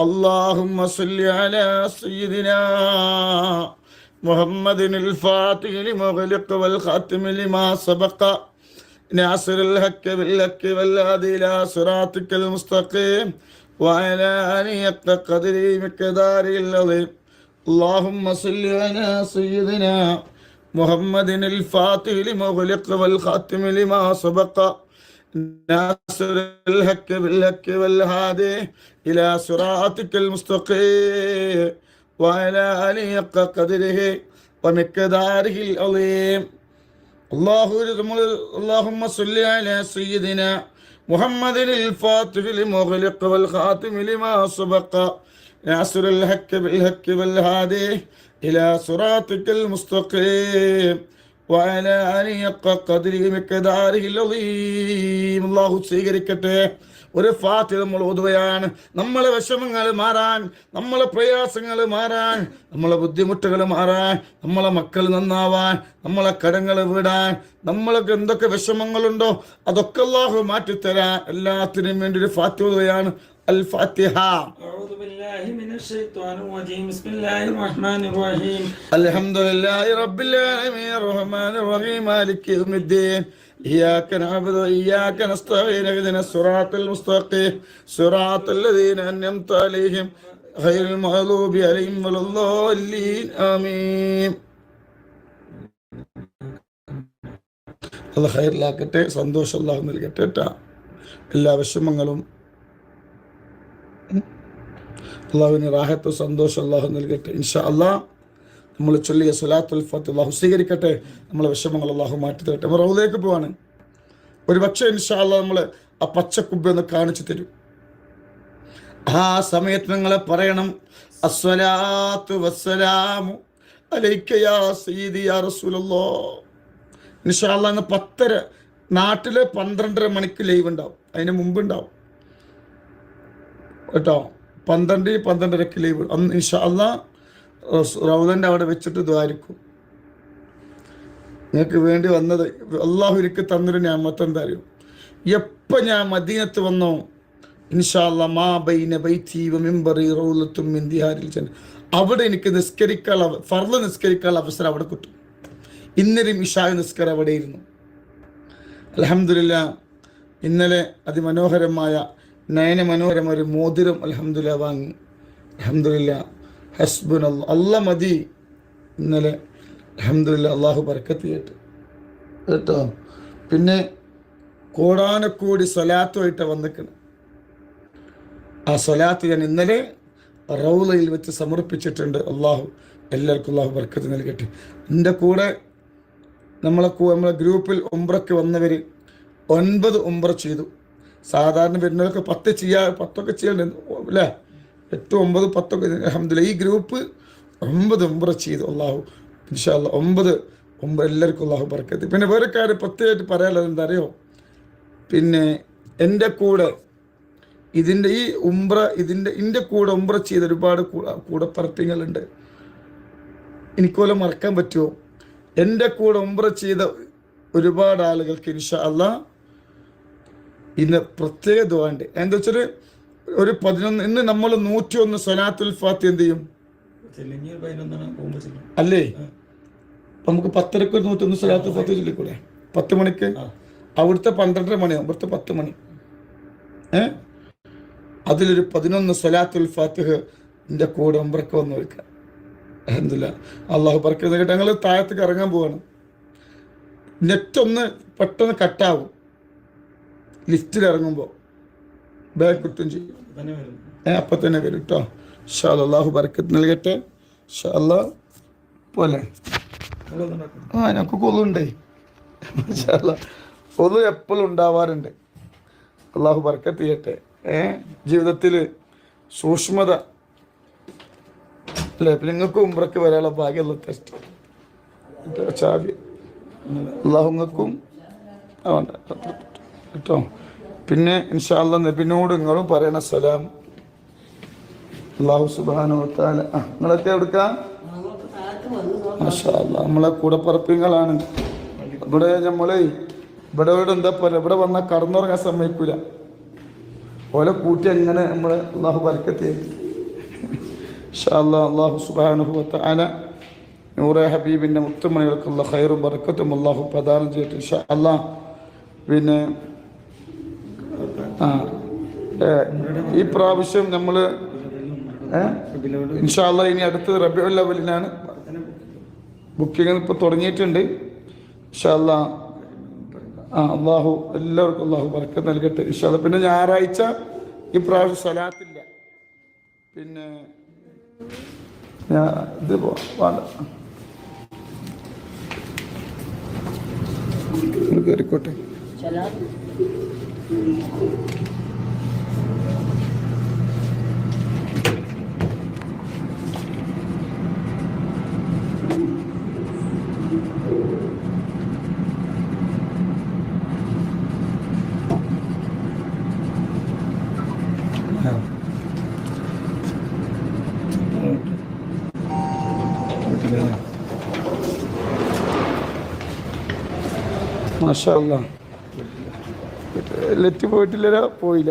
اللهم صل على سيدنا محمد الفاتح لمغلق والخاتم لما سبق ناصر الحق بالحق والهادي الى صراطك المستقيم وعلى آله حق قدره مقداره العظيم اللهم صل على سيدنا محمد الفاتح لمغلق والخاتم لما سبق ناصر الحق بالحق والهادي إلى صراطك المستقيم وعلى آله حق قدره ومقداره العظيم الله اللهم صل على سيدنا محمد الفاتح لمغلق والخاتم لما سبق ناصر الحق بالحق والهادي إلى صراطك المستقيم وعلى آله حق قدره مقداره العظيم الله സ്വീകരിക്കട്ടെ ഒരു ഫാത്തി നമ്മൾ ഓതുകയാണ് നമ്മളെ വിഷമങ്ങൾ മാറാൻ നമ്മളെ പ്രയാസങ്ങൾ മാറാൻ നമ്മളെ ബുദ്ധിമുട്ടുകൾ മാറാൻ നമ്മളെ മക്കൾ നന്നാവാൻ നമ്മളെ കടങ്ങൾ വിടാൻ നമ്മൾക്ക് എന്തൊക്കെ വിഷമങ്ങളുണ്ടോ അതൊക്കെ അള്ളാഹു മാറ്റിത്തരാൻ എല്ലാത്തിനും വേണ്ടി ഒരു ഫാത്തി ഓതുകയാണ് അൽ ഫാത്തിഹ أعوذ بالله من الشيطان الرجيم بسم الله الرحمن الرحيم الحمد لله رب العالمين الرحمن الرحيم مالك يوم الدين إياك نعبد وإياك نستعين اهدنا الصراط المستقيم صراط الذين أنعمت عليهم غير المغضوب عليهم ولا الضالين آمين അത് ഹൈറിലാക്കട്ടെ സന്തോഷം അല്ലാഹു നൽകട്ടെ ട്ടാ. എല്ലാ വിഷമങ്ങളും അള്ളാഹുവിന് റാഹത്ത് സന്തോഷം അള്ളാഹു നൽകട്ടെ. ഇൻഷാ അള്ളാഹ് നമ്മൾ ചൊല്ലിയ സുലാത്തുൽ ഫത്ത് അള്ളാഹു സ്വീകരിക്കട്ടെ. നമ്മളെ വിഷമങ്ങൾ അള്ളാഹു മാറ്റി തരട്ടെ നമ്മൾ റൗദിലേക്ക് പോവാണ്. ഒരു പക്ഷേ ഇൻഷാ അള്ളാഹ് നമ്മൾ ആ പച്ചക്കുബ്ബ ഒന്ന് കാണിച്ചു തരും. ആ സമയത്ത് നിങ്ങൾ പറയണം അസ്സലാത്തു വസ്സലാമു അലൈക്ക യാ ഇൻഷാ പത്തര നാട്ടിലെ പന്ത്രണ്ടര മണിക്ക് ലൈവ് ഉണ്ടാവും. അതിന് മുമ്പ് ഉണ്ടാവും. കേട്ടോ? പന്ത്രണ്ട് പന്ത്രണ്ടരക്ക് ലീവ് അന്ന് ഇൻഷാ അള്ളാ റൗദന്റെ അവിടെ വെച്ചിട്ട് ദ്വാരിക്കും നിങ്ങൾക്ക് വേണ്ടി വന്നത് അള്ളാഹു എനിക്ക് തന്നൊരു ഞാമത്ത് എന്താ അറിയും എപ്പോൾ ഞാൻ മദീനത്ത് വന്നോ ഇൻഷാ അല്ലാ മാ ബൈന ബൈത്തി വ മിമ്പറി റൗലത്തും മിൻ ചെന്ന് അവിടെ എനിക്ക് നിസ്കരിക്കാൻ ഫർദ് നിസ്കരിക്കാനുള്ള അവസരം അവിടെ കിട്ടും. ഇന്നലെ ഇഷാ നിസ്കർ അവിടെ ഇരുന്നു അലഹമില്ല ഇന്നലെ അതിമനോഹരമായ നയന മനോഹരം ഒരു മോതിരം അലഹമില്ല വാങ്ങി. അലഹമില്ല ഹസ്ബുൻ അല്ല മതി. ഇന്നലെ അലഹമില്ല അള്ളാഹു ബർക്കത്ത് കേട്ട്. കേട്ടോ? പിന്നെ കോടാനക്കോടി സ്വലാത്തുമായിട്ട് വന്നിക്കണം. ആ സ്വലാത്ത് ഞാൻ ഇന്നലെ റൗലയിൽ വെച്ച് സമർപ്പിച്ചിട്ടുണ്ട്. അള്ളാഹു എല്ലാവർക്കും അള്ളാഹു ബർക്കത്ത് നൽകട്ടെ. എന്റെ കൂടെ നമ്മളെ നമ്മളെ ഗ്രൂപ്പിൽ ഉംറയ്ക്ക് വന്നവർ ഒൻപത് ഉംറ ചെയ്തു. സാധാരണ വരുന്നവരൊക്കെ പത്ത് ചെയ്യാ പത്തൊക്കെ ചെയ്യണ്ട അല്ലേ? എട്ട് ഒമ്പത് പത്തൊക്കെ അഹമ്മദില്ല ഈ ഗ്രൂപ്പ് ഒമ്പത് ഒമ്പത് ചെയ്തു അള്ളാഹു. ഇൻഷാല്ല ഒമ്പത് ഒമ്പത് എല്ലാവർക്കും അള്ളാഹു ബർക്കത്ത്. പിന്നെ വേറെ കാര്യം പ്രത്യേകമായിട്ട് പറയാനുള്ളത് എന്താ അറിയോ പിന്നെ എന്റെ കൂടെ ഇതിന്റെ ഈ ഉംറ ഇതിന്റെ എന്റെ കൂടെ ഉംറ ചെയ്ത ഒരുപാട് കൂടെ- പറപ്പിങ്ങളുണ്ട് എനിക്കോലെ മറക്കാൻ പറ്റുമോ? എന്റെ കൂടെ ഉംറ ചെയ്ത ഒരുപാട് ആളുകൾക്ക് ഇൻഷാ അല്ലാ ഇന്ന് പ്രത്യേക ദുവാണ്ട് എന്താ വെച്ചാൽ ഒരു പതിനൊന്ന് ഇന്ന് നമ്മൾ നൂറ്റി ഒന്ന് സലാത്തുൽ ഫാത്തി എന്ത് ചെയ്യും? അല്ലേ? നമുക്ക് പത്തരക്ക് നൂറ്റി ഒന്ന് സലാത്തുൽ ഫാത്തി ചൊല്ലിക്കൂടെ? പത്ത് മണിക്ക്. അവിടുത്തെ പന്ത്രണ്ടര മണിയാവും. ഇവിടുത്തെ പത്ത് മണി. ഏ? അതിലൊരു പതിനൊന്ന് സലാത്തുൽ ഫാത്തിഹ് എന്റെ കൂടെ ഉംറക്ക് വന്ന് വെക്കുക. എന്തില്ല അള്ളാഹു കേട്ട് ഞങ്ങൾ താഴത്തേക്ക് ഇറങ്ങാൻ പോവാണ്. നെറ്റ് ഒന്ന് പെട്ടെന്ന് കട്ടാവും. ലിഫ്റ്റിൽ ഇറങ്ങുമ്പോൾ ബാഗ് കിട്ടും ചെയ്യും. അപ്പം തന്നെ വരും കേട്ടോ ഷാ അള്ളാഹു ബർക്കത്ത് നൽകട്ടെ. ഷാ അല്ലാ പോലെ ആ ഞങ്ങൾക്ക് കൊതുണ്ടേ കൊതു എപ്പോഴും ഉണ്ടാവാറുണ്ട്. അള്ളാഹു ബർക്കത്ത് ചെയ്യട്ടെ. ഏ ജീവിതത്തിൽ സൂക്ഷ്മത. അല്ലേ? നിങ്ങൾക്ക് ഉമ്രക്ക് വരാനുള്ള ഭാഗ്യമുള്ള ടെസ്റ്റ് ചാവി. അള്ളാഹുങ്ങൾക്കും ആ, ഉണ്ട്. കേട്ടോ. പിന്നെ ഇൻഷാല്ല നബിനോട് നിങ്ങളും പറയണ സലാം. അള്ളാഹു സുബാനോ താല ആ നിങ്ങളൊക്കെ എവിടുക്കാം? മാഷാ അല്ലാ, നമ്മളെ കൂടപ്പറപ്പിങ്ങളാണ്. ഇവിടെ നമ്മളെ ഇവിടെ ഇവിടെ എന്താ പറയുക ഇവിടെ വന്നാൽ കടന്നുറങ്ങാൻ സമ്മതിക്കൂല. ഓലെ കൂട്ടി അങ്ങനെ നമ്മളെ അള്ളാഹു ബർക്കത്ത് അള്ളാഹു സുബാനുഹു വത്തആല നൂറെ ഹബീബിന്റെ മുത്തുമണികൾക്കുള്ള ഹൈറും ബറക്കത്തും അള്ളാഹു പ്രദാനം ചെയ്തിട്ട് അല്ലാ. പിന്നെ ആ. ഈ പ്രാവശ്യം നമ്മൾ ഇൻഷാല്ല ഇനി അടുത്തത് റബിഉൽ ലെവലിനാണ് ബുക്കിംഗ് ഇപ്പോൾ തുടങ്ങിയിട്ടുണ്ട്. ഇൻഷാല്ല ആ അള്ളാഹു എല്ലാവർക്കും അള്ളാഹു പറക്കം നൽകട്ടെ. ഇൻഷാല്ല പിന്നെ ഞായറാഴ്ച ഈ പ്രാവശ്യം സലാത്തില്ല. പിന്നെ ഇത് പോ- വേണ്ട നിങ്ങൾ കയറിക്കോട്ടെ മാഷല്ല ലെറ്റ് പോയിട്ടില്ലല്ലോ പോയില്ല.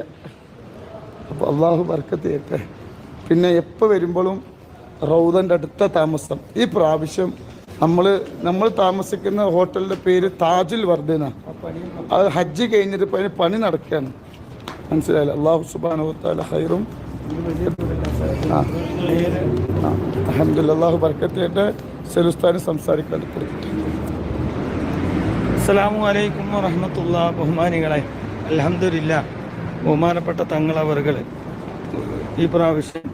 അപ്പോൾ അള്ളാഹു ബർക്കത്ത് ചെയ്യട്ടെ. പിന്നെ എപ്പോൾ വരുമ്പോഴും റൗദന്റെ അടുത്ത താമസം. ഈ പ്രാവശ്യം നമ്മൾ നമ്മൾ താമസിക്കുന്ന ഹോട്ടലിന്റെ പേര് താജുൽ വർദ്ധന അത് ഹജ്ജ് കഴിഞ്ഞിട്ട് ഇപ്പം പണി നടക്കുകയാണ് മനസ്സിലായില്ല? അള്ളാഹു സുബാനുത്താല ഹൈറും ആ. ആ. അള്ളാഹു ബർക്കത്ത് ചെയ്യട്ടെ. സെലുസ്ഥാനും സംസാരിക്കാൻ കൊടുക്കട്ടെ അസ്സലാമു അലൈക്കും വറഹമത്തുള്ള ബഹുമാനികളെ അലഹമില്ല ബഹുമാനപ്പെട്ട തങ്ങളവറുകൾ ഈ പ്രാവശ്യം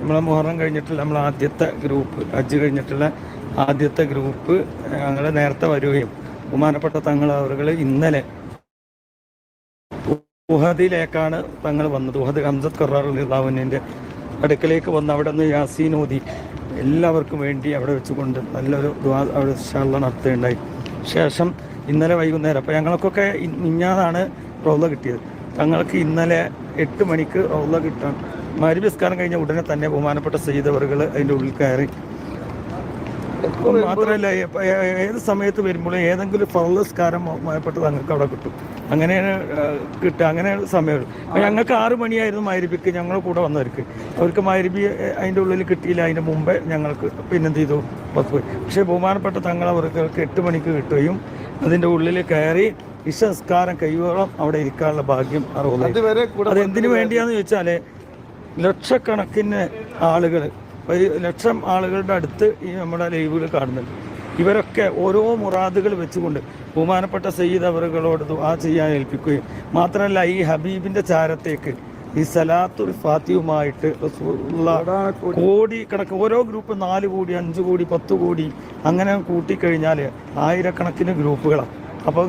നമ്മളെ മുഹറം കഴിഞ്ഞിട്ടുള്ള നമ്മളെ ആദ്യത്തെ ഗ്രൂപ്പ് ഹജ്ജ് കഴിഞ്ഞിട്ടുള്ള ആദ്യത്തെ ഗ്രൂപ്പ് ഞങ്ങൾ നേരത്തെ വരികയും ബഹുമാനപ്പെട്ട തങ്ങളവറുകൾ ഇന്നലെ ഉഹദിലേക്കാണ് തങ്ങൾ വന്നത്. ഉഹദ് ഹംസത്ത് ഖറാറുല്ലാവിന്റെ അടുക്കലേക്ക് വന്ന് അവിടെ നിന്ന് യാസീൻ ഓതി എല്ലാവർക്കും വേണ്ടി അവിടെ വെച്ചുകൊണ്ട് നല്ലൊരു അവിടെ നടത്തുകയുണ്ടായി. ശേഷം ഇന്നലെ വൈകുന്നേരം അപ്പോൾ ഞങ്ങൾക്കൊക്കെ ഇ- മിഞ്ഞാന്നാണ് റൗള കിട്ടിയത്. തങ്ങൾക്ക് ഇന്നലെ എട്ട് മണിക്ക് റൗള കിട്ടാൻ. മരുവിസ്കാരം കഴിഞ്ഞ ഉടനെ തന്നെ ബഹുമാനപ്പെട്ട സെയ്തവറുകൾ അതിന്റെ ഉള്ളിൽ കയറി. മാത്രമല്ല ഏത് സമയത്ത് വരുമ്പോഴും ഏതെങ്കിലും ഫലസ്കാരം ബഹുമാനപ്പെട്ട തങ്ങൾക്ക് അവിടെ കിട്ടും. അങ്ങനെയാണ് കിട്ടുക. അങ്ങനെയാണ് സമയമുള്ളൂ ഞങ്ങൾക്ക് ആറ് മണിയായിരുന്നു മൈരിബിക്ക് ഞങ്ങൾ കൂടെ വന്നവർക്ക്. അവർക്ക് മൈരിബി അതിന്റെ ഉള്ളിൽ കിട്ടിയില്ല. അതിന്റെ മുമ്പേ ഞങ്ങൾക്ക് പിന്നെന്ത് ചെയ്തു? പോയി പക്ഷേ ബഹുമാനപ്പെട്ട തങ്ങൾ അവർക്ക് എട്ട് മണിക്ക് കിട്ടുകയും അതിന്റെ ഉള്ളിൽ കയറി ഇഷസ്കാരം കൈവോളം അവിടെ ഇരിക്കാനുള്ള ഭാഗ്യം അറിവുള്ളത് അതുവരെ അത് എന്തിനു വേണ്ടിയാന്ന് ചോദിച്ചാൽ ലക്ഷക്കണക്കിന് ആളുകൾ ഒരു ലക്ഷം ആളുകളുടെ അടുത്ത് ഈ നമ്മുടെ ലൈവുകൾ കാണുന്നുണ്ട്. ഇവരൊക്കെ ഓരോ മുറാദുകൾ വെച്ചുകൊണ്ട് ബഹുമാനപ്പെട്ട സയ്യിദ് അവറുകളോട് ദുആ ചെയ്യാൻ ഏൽപ്പിക്കുകയും മാത്രമല്ല ഈ ഹബീബിന്റെ ചാരത്തേക്ക് ഈ സലാത്തുൽ ഫാത്തിയുമായിട്ട് കോടി. കണക്ക് ഓരോ ഗ്രൂപ്പ് നാല് കോടി അഞ്ച് കോടി പത്ത് കോടി അങ്ങനെ കൂട്ടിക്കഴിഞ്ഞാൽ ആയിരക്കണക്കിന് ഗ്രൂപ്പുകളാണ് അപ്പോൾ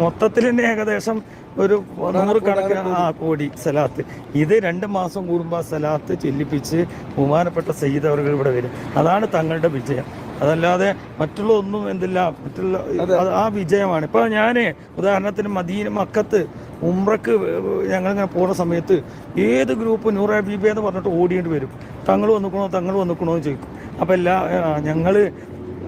മൊത്തത്തിൽ തന്നെ ഏകദേശം ഒരു നൂറുകണക്കിന് ആ കോടി സലാത്ത്. ഇത് രണ്ട് മാസം കൂടുമ്പോൾ ആ സലാത്ത് ചെല്ലിപ്പിച്ച് ബഹുമാനപ്പെട്ട സയ്യിദ് അവർ ഇവിടെ വരും. അതാണ് തങ്ങളുടെ വിജയം. അതല്ലാതെ മറ്റുള്ള ഒന്നും എന്തില്ല മറ്റുള്ള ആ വിജയമാണ്. ഇപ്പോൾ ഞാൻ ഉദാഹരണത്തിന് മദീന മക്കത്ത് ഉംറക്ക് ഞങ്ങളിങ്ങനെ പോകുന്ന സമയത്ത് ഏത് ഗ്രൂപ്പ് നൂറ ബീബി എന്ന് പറഞ്ഞിട്ട് ഓടിയിട്ട് വരും. തങ്ങൾ വന്നിക്കണോ തങ്ങൾ വന്നിക്കണോ എന്ന് ചോദിക്കും. അപ്പോൾ എല്ലാ ഞങ്ങൾ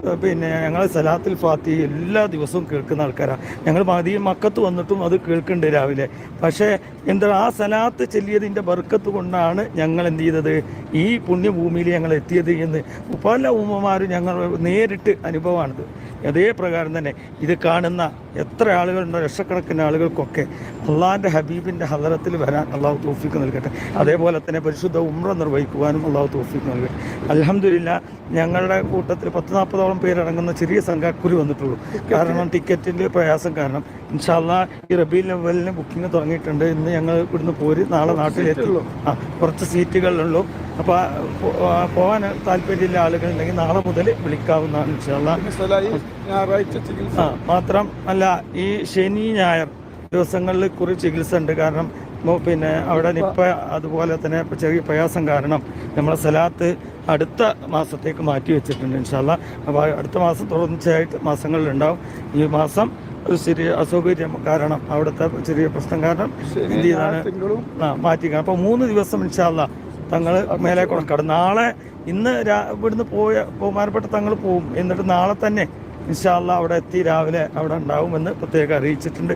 പിന്നെ ഞങ്ങൾ സലാത്തിൽ ഫാത്തി എല്ലാ ദിവസവും കേൾക്കുന്ന ആൾക്കാരാണ് ഞങ്ങൾ മതി മക്കത്ത് വന്നിട്ടും അത് കേൾക്കുന്നുണ്ട് രാവിലെ. പക്ഷേ എന്താ ആ സലാത്ത് ചെല്ലിയതിന്റെ ബർക്കത്ത് കൊണ്ടാണ് ഞങ്ങൾ എന്ത് ചെയ്തത്? ഈ പുണ്യഭൂമിയിൽ ഞങ്ങൾ എത്തിയത് എന്ന് പല ഉമ്മമാരും ഞങ്ങൾ നേരിട്ട് അനുഭവമാണിത്. അതേ പ്രകാരം തന്നെ ഇത് കാണുന്ന എത്ര ആളുകളുണ്ടോ ലക്ഷക്കണക്കിന് ആളുകൾക്കൊക്കെ അള്ളാഹിന്റെ ഹബീബിന്റെ ഹദറത്തിൽ വരാൻ അള്ളാഹു തോഫിക്ക് നൽകട്ടെ. അതേപോലെ തന്നെ പരിശുദ്ധ ഉമ്ര നിർവഹിക്കുവാനും അള്ളാഹു തോഫിക്ക് നൽകട്ടെ. അലഹമില്ല ഞങ്ങളുടെ കൂട്ടത്തിൽ പത്ത് നാൽപ്പതോളം പേരടങ്ങുന്ന ചെറിയ സംഘക്കുരി വന്നിട്ടുള്ളൂ. കാരണം ടിക്കറ്റിന്റെ പ്രയാസം കാരണം. ഇൻഷാല്ല ഈ റബി ലെവലിന് ബുക്കിംഗ് തുടങ്ങിയിട്ടുണ്ട്. ഇന്ന് ഞങ്ങൾ ഇവിടുന്ന് പോര് നാളെ നാട്ടിലെത്തുള്ളൂ. ആ കുറച്ച് സീറ്റുകളുള്ളൂ. അപ്പോൾ പോകാൻ താല്പര്യമുള്ള ആളുകളുണ്ടെങ്കിൽ നാളെ മുതൽ വിളിക്കാവുന്നതാണ് ഇൻഷാല്ല. ആ മാത്രം അല്ല ഈ ശനി ഞായർ ദിവസങ്ങളിൽ കുറി ചികിത്സ ഉണ്ട്. കാരണം പിന്നെ അവിടെ നിപ്പ അതുപോലെ തന്നെ ചെറിയ പ്രയാസം കാരണം നമ്മളെ സ്ഥലത്ത് അടുത്ത മാസത്തേക്ക് മാറ്റി വെച്ചിട്ടുണ്ട് ഇൻഷാല്ല അപ്പോൾ അടുത്ത മാസം തുടർച്ചയായിട്ട് മാസങ്ങളിലുണ്ടാവും. ഈ മാസം ഒരു ചെറിയ അസൗകര്യം കാരണം അവിടുത്തെ ചെറിയ പ്രശ്നം കാരണം എന്ത് ചെയ്താണ്? മാറ്റി ആ മാറ്റിക്കണം അപ്പോൾ മൂന്ന് ദിവസം ഇൻഷാല്ല തങ്ങൾ മേലെ കൊടുക്കണം. നാളെ ഇന്ന് ഇവിടുന്ന് പോയ ബഹുമാനപ്പെട്ട തങ്ങൾ പോവും. എന്നിട്ട് നാളെ തന്നെ ഇൻഷാല്ല അവിടെ എത്തി രാവിലെ അവിടെ ഉണ്ടാവുമെന്ന് പ്രത്യേകം അറിയിച്ചിട്ടുണ്ട്.